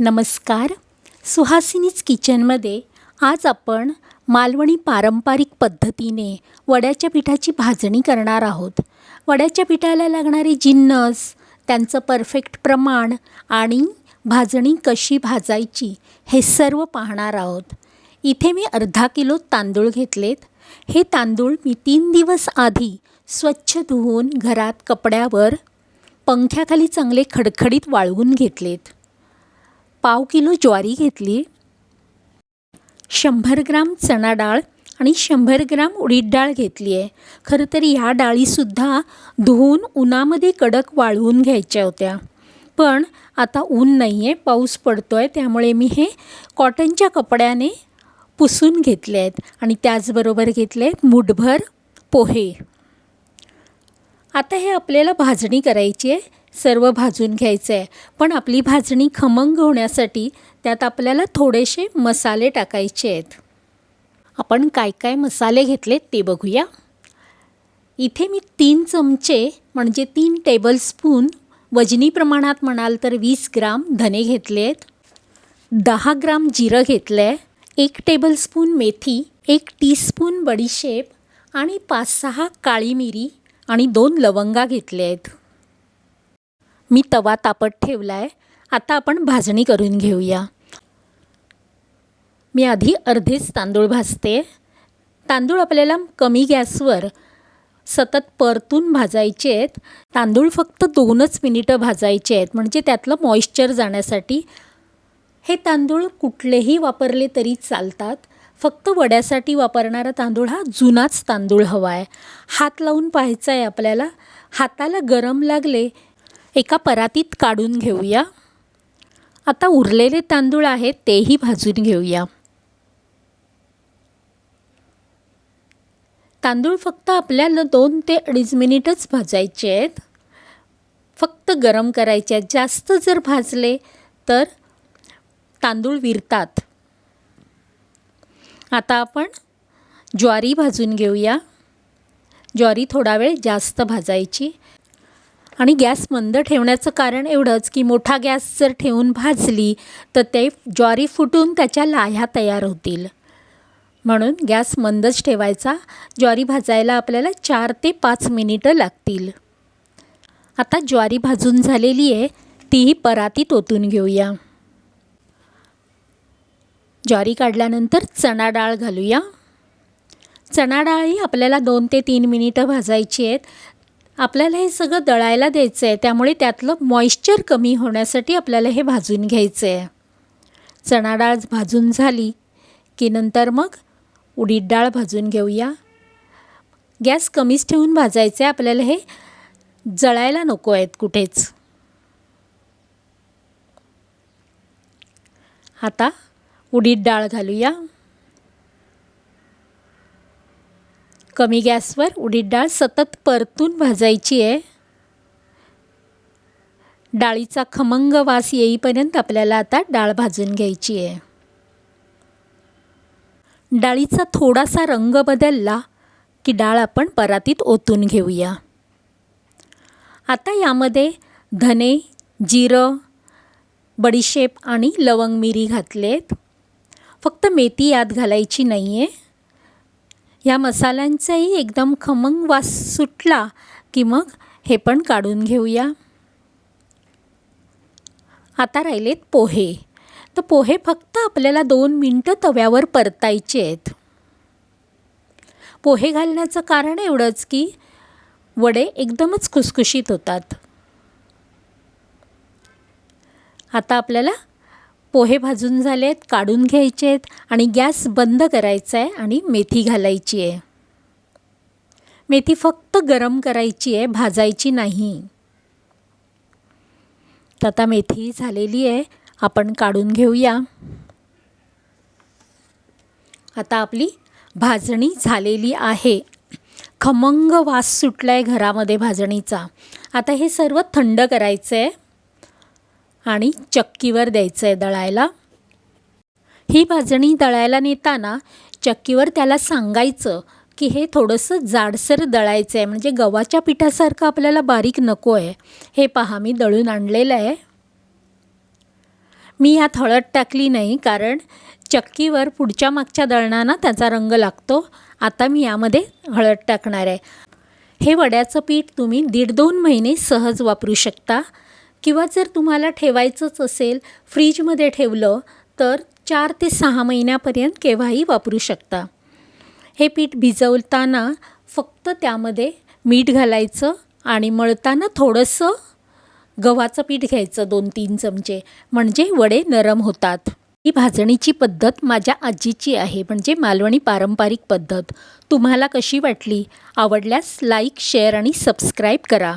नमस्कार. सुहासिनीज किचनमध्ये आज आपण मालवणी पारंपरिक पद्धतीने वड्याच्या पिठाची भाजणी करणार आहोत. वड्याच्या पिठाला लागणारी जिन्नस त्यांचं परफेक्ट प्रमाण आणि भाजणी कशी भाजायची हे सर्व पाहणार आहोत. इथे मी अर्धा किलो तांदूळ घेतलेत. हे तांदूळ मी तीन दिवस आधी स्वच्छ धुवून घरात कपड्यावर पंख्याखाली चांगले खडखडीत वाळवून घेतलेत. पाव किलो ज्वारी घेतली. शंभर ग्राम चणा डाळ आणि शंभर ग्राम उडीद डाळ घेतली आहे खरं तर ह्या डाळीसुद्धा धुवून उन्हामध्ये कडक वाळवून घ्यायच्या होत्या. पण आता ऊन नाही आहे पाऊस पडतो आहे त्यामुळे मी हे कॉटनच्या कपड्याने पुसून घेतले आहेत आणि त्याचबरोबर घेतले आहेत मुठभर पोहे. आता हे आपल्याला भाजणी करायची आहे सर्व भाजून घ्यायचं आहे पण आपली भाजणी खमंग होण्यासाठी त्यात आपल्याला थोडेसे मसाले टाकायचे आहेत. आपण काय काय मसाले घेतलेत ते बघूया. इथे मी तीन चमचे म्हणजे तीन टेबलस्पून वजनी प्रमाणात म्हणाल तर वीस ग्राम धने घेतले आहेत. दहा ग्राम जिरं घेतलं आहे एक टेबलस्पून मेथी एक टीस्पून बडीशेप आणि पाच सहा काळी मिरी आणि दोन लवंगा घेतले आहेत. मी तवा तापत ठेवला आहे आता आपण भाजणी करून घेऊया. मी आधी अर्धेच तांदूळ भाजते. तांदूळ आपल्याला कमी गॅसवर सतत परतून भाजायचे आहेत. तांदूळ फक्त दोनच मिनिटं भाजायचे आहेत. म्हणजे त्यातलं मॉइश्चर जाण्यासाठी हे तांदूळ कुठलेही वापरले तरी चालतात. फक्त वड्यासाठी वापरणारा तांदूळ हा जुनाच तांदूळ हवा आहे हात लावून पाहायचा आहे आपल्याला. हाताला गरम लागले एका परातीत काढून घेऊया. आता उरलेले तांदूळ आहेत तेही भाजून घेऊया. तांदूळ फक्त आपल्याला दोन ते अडीच मिनिटच भाजायचे आहेत. फक्त गरम करायचे आहेत. जास्त जर भाजले तर तांदूळ विरतात. आता आपण ज्वारी भाजून घेऊया. ज्वारी थोडा वेळ जास्त भाजायची. आणि गॅस मंद ठेवण्याचं कारण एवढंच की मोठा गॅस जर ठेवून भाजली तर ते ज्वारी फुटून त्याच्या लाह्या तयार होतील. म्हणून गॅस मंदच ठेवायचा. ज्वारी भाजायला आपल्याला चार ते पाच मिनिटं लागतील. आता ज्वारी भाजून झालेली आहे तीही परातीत ओतून घेऊया. ज्वारी काढल्यानंतर चणा डाळ घालूया. चणा डाळ ही आपल्याला दोन ते तीन मिनिटं भाजायची आहेत. आपल्याला हे सगळं दळायला द्यायचं आहे त्यामुळे त्यातलं मॉइश्चर कमी होण्यासाठी आपल्याला हे भाजून घ्यायचं आहे चणा डाळ भाजून झाली की नंतर मग उडीद डाळ भाजून घेऊया. गॅस कमीच ठेवून भाजायचं आहे आपल्याला हे जळायला नको आहेत कुठेच. आता उडीद डाळ घालूया. कमी गॅसवर उडीद डाळ सतत परतून भाजायची आहे. डाळीचा खमंग वास येईपर्यंत आपल्याला आता डाळ भाजून घ्यायची आहे. डाळीचा थोडासा रंग बदलला की डाळ आपण परातीत ओतून घेऊया. आता यामध्ये धने जिरं बडीशेप आणि लवंग मिरी घातलेत. फक्त मेथी यात घालायची नाही आहे या मसाल्यांचाही एकदम खमंग वास सुटला की मग हे पण काढून घेऊया. आता राहिलेत पोहे. तर पोहे फक्त आपल्याला दोन मिनटं तव्यावर परतायचे आहेत. पोहे घालण्याचं कारण एवढंच की वडे एकदमच खुसखुशीत होतात. आता आपल्याला पोहे भाजून झाले आहेत काढून घ्यायचे आहेत आणि गॅस बंद करायचा आहे आणि मेथी घालायची आहे मेथी फक्त गरम करायची आहे भाजायची नाही. तर आता मेथी झालेली आहे आपण काढून घेऊया. आता आपली भाजणी झालेली आहे. खमंग वास सुटला आहे घरामध्ये भाजणीचा. आता हे सर्व थंड करायचं आहे आणि चक्कीवर द्यायचं आहे दळायला. ही भाजणी दळायला नेताना चक्कीवर त्याला सांगायचं की हे थोडंसं जाडसर दळायचं आहे म्हणजे गव्हाच्या पिठासारखं आपल्याला बारीक नको आहे हे पहा मी दळून आणलेलं आहे. मी यात हळद टाकली नाही कारण चक्कीवर पुढच्या मागच्या दळणानं त्याचा रंग लागतो. आता मी यामध्ये हळद टाकणार आहे. हे वड्याचं पीठ तुम्ही दीड दोन महिने सहज वापरू शकता. किंवा जर तुम्हाला ठेवायचंच असेल फ्रीजमध्ये ठेवलं तर चार ते सहा महिन्यापर्यंत केव्हाही वापरू शकता. हे पीठ भिजवताना फक्त त्यामध्ये मीठ घालायचं आणि मळताना थोडंसं गव्हाचं पीठ घ्यायचं दोन तीन चमचे. म्हणजे वडे नरम होतात. ही भाजणीची पद्धत माझ्या आजीची आहे म्हणजे मालवणी पारंपरिक पद्धत. तुम्हाला कशी वाटली? आवडल्यास लाईक शेअर आणि सबस्क्राईब करा.